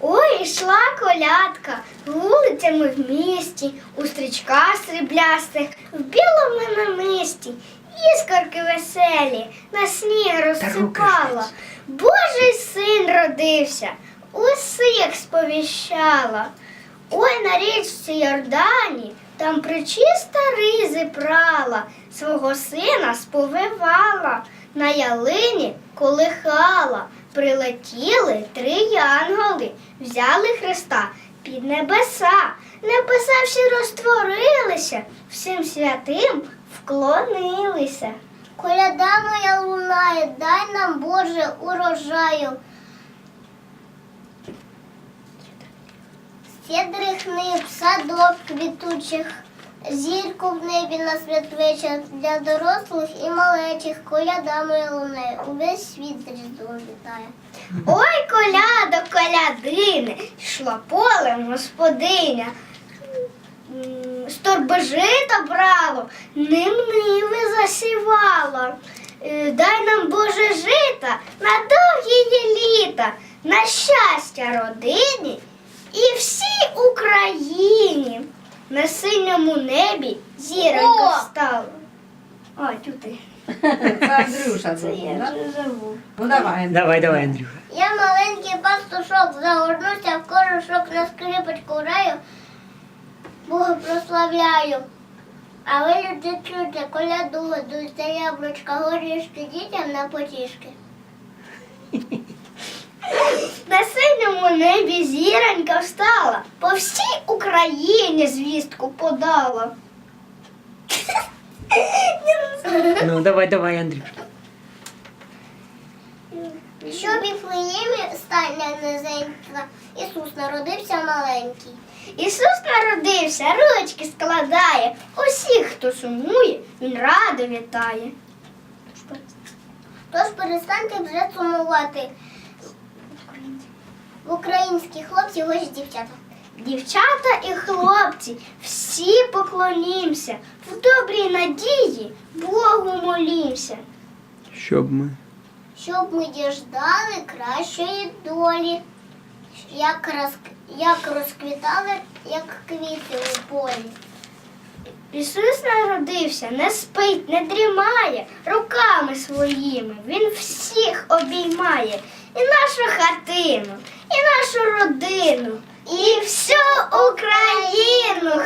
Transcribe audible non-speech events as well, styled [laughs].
Ой, йшла колядка вулицями в місті, у стрічках сріблястих, в білому намисті, іскорки веселі на сніг розсипала. Божий син родився, усіх сповіщала. Ой, на річці Йордані, там причиста ризи прала, свого сина сповивала, на ялині колихала. Прилетіли три янголи, взяли Христа під небеса. Небеса всі розтворилися, всім святим вклонилися. Коляда моя лунає, дай нам Боже урожаю. Щедрих нив, садок квітучих, зірку в небі на святвечір для дорослих і малечих. Коляда моя лунає, увесь світ різдвом вітає. Ой, колядо, колядине, йшла полем господиня. З торби жита брало, ним ниви засівала. Е, Дай нам Боже жита на довгі літа, на щастя родині і всій Україні. На синьому небі зіронька О! встала. Ой, туди. Це Андрюша Це зробив, я да? вже забув. Ну давай. Давай, давай, Андрюха. Я маленький пастушок, загорнуся в корушок на скрипочку граю, Бога прославляю. А ви люди чуєте, коляду, дуйте яблучка, горішки дітям на потішки. [laughs] На небі зіронька встала, по всій Україні звістку подала. Ну, давай, давай, Андрюша. Що в Віфлеємі стання низенька, Ісус народився маленький. Ісус народився, ручки складає. Усіх, хто сумує, він радо вітає. Тож перестаньте вже сумувати. Українські хлопці, ось дівчата. Дівчата і хлопці, всі поклонімся, в добрій надії Богу молімся. Щоб ми. щоб ми діждали кращої долі, як, роз, як розквітали, як квіти у полі. Ісус народився, не спить, не дрімає, руками своїми Він всіх обіймає. І нашу хатину, і нашу родину, і всю Україну